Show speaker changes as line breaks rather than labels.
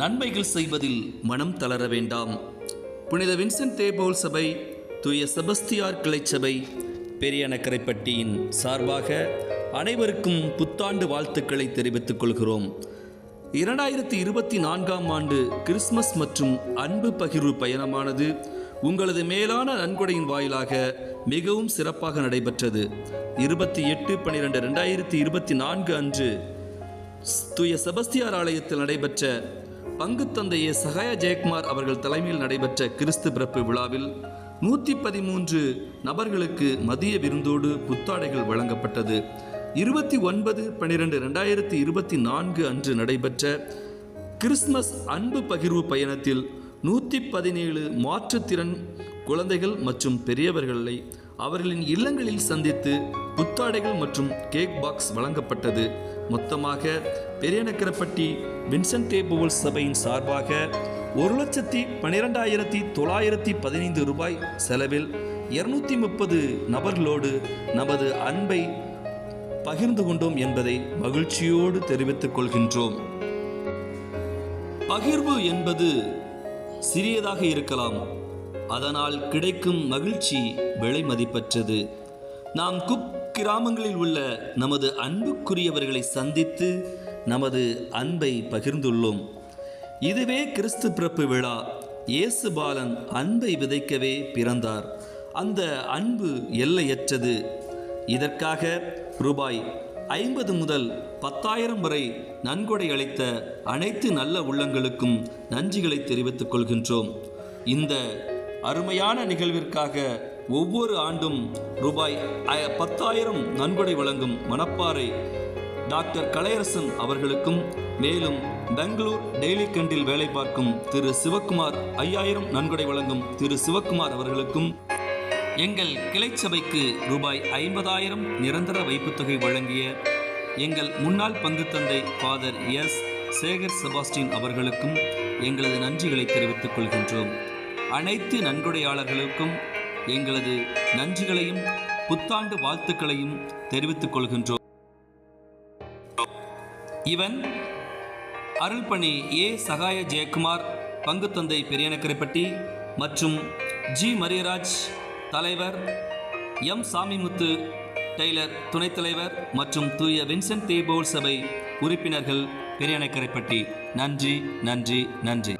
நன்மைகள் செய்வதில் மனம் தளர வேண்டாம். புனித வின்சென்ட் தேபோல் சபை தூய செபஸ்தியார் கிளைச்சபை பெரியனக்கரைப்பட்டியின் சார்பாக அனைவருக்கும் புத்தாண்டு வாழ்த்துக்களை தெரிவித்துக் கொள்கிறோம். இரண்டாயிரத்தி இருபத்தி நான்காம் ஆண்டு கிறிஸ்மஸ் மற்றும் அன்பு பகிர்வு பயணமானது உங்களது மேலான நன்கொடையின் வாயிலாக மிகவும் சிறப்பாக நடைபெற்றது. இருபத்தி எட்டு பன்னிரெண்டு ரெண்டாயிரத்தி இருபத்தி நான்கு அன்று தூய செபஸ்தியார் ஆலயத்தில் நடைபெற்ற பங்கு தந்தையே சகாய ஜெயக்குமார் அவர்கள் தலைமையில் நடைபெற்ற கிறிஸ்து பிறப்பு விழாவில் நூற்றி பதிமூன்று நபர்களுக்கு மதிய விருந்தோடு புத்தாடைகள் வழங்கப்பட்டது. இருபத்தி ஒன்பது பன்னிரெண்டு ரெண்டாயிரத்தி இருபத்தி நான்கு அன்று நடைபெற்ற கிறிஸ்மஸ் அன்பு பகிர்வு பயணத்தில் நூற்றி பதினேழு மாற்றுத்திறன் குழந்தைகள் மற்றும் பெரியவர்களை அவர்களின் இல்லங்களில் சந்தித்து புத்தாடைகள் மற்றும் கேக் பாக்ஸ் வழங்கப்பட்டது. மொத்தமாக பெரியநக்கரப்பட்டி வின்சென்ட் டேபுவல் சபையின் சார்பாக ஒரு லட்சத்தி பன்னிரெண்டாயிரத்தி தொள்ளாயிரத்தி பதினைந்து ரூபாய் செலவில் இருநூத்தி முப்பது நபர்களோடு நமது அன்பை பகிர்ந்து கொண்டோம் என்பதை மகிழ்ச்சியோடு தெரிவித்துக் கொள்கின்றோம். பகிர்வு என்பது சிறியதாக இருக்கலாம். அதனால் கிடைக்கும் மகிழ்ச்சி விலை மதிப்பற்றது. நாம் குக் கிராமங்களில் உள்ள நமது அன்புக்குரியவர்களை சந்தித்து நமது அன்பை பகிர்ந்துள்ளோம். இதுவே கிறிஸ்து பிறப்பு விழா. இயேசு பாலன் அன்பை விதைக்கவே பிறந்தார். அந்த அன்பு எல்லையற்றது. இதற்காக ரூபாய் ஐம்பது முதல் பத்தாயிரம் வரை நன்கொடை அளித்த அனைத்து நல்ல உள்ளங்களுக்கும் நன்றிகளை தெரிவித்துக் கொள்கின்றோம். இந்த அருமையான நிகழ்விற்காக ஒவ்வொரு ஆண்டும் ரூபாய் பத்தாயிரம் நன்கொடை வழங்கும் மணப்பாறை டாக்டர் கலையரசன் அவர்களுக்கும் மேலும் பெங்களூர் டெய்லி கண்டில் வேலை பார்க்கும் திரு சிவக்குமார் ஐயாயிரம் நன்கொடை வழங்கும் திரு சிவக்குமார் அவர்களுக்கும் எங்கள் கிளைச்சபைக்கு ரூபாய் ஐம்பதாயிரம் நிரந்தர வைப்புத்தொகை வழங்கிய எங்கள் முன்னாள் பங்கு தந்தை ஃபாதர் எஸ். சேகர் செபாஸ்டின் அவர்களுக்கும் எங்களது நன்றிகளை தெரிவித்துக் கொள்கின்றோம். அனைத்து நன்கொடையாளர்களுக்கும் எங்களது நன்றிகளையும் புத்தாண்டு வாழ்த்துக்களையும் தெரிவித்துக் கொள்கின்றோம். இவன் அருள்பணி ஏ சகாய ஜெயக்குமார் பங்கு தந்தை பெரியனக்கரைப்பட்டி மற்றும் ஜி மரியராஜ் தலைவர் எம் சாமிமுத்து டெய்லர் துணைத் தலைவர் மற்றும் தூய வின்சென்ட் தேபோல் சபை உறுப்பினர்கள் பெரியனக்கரைப்பட்டி. நன்றி நன்றி நன்றி.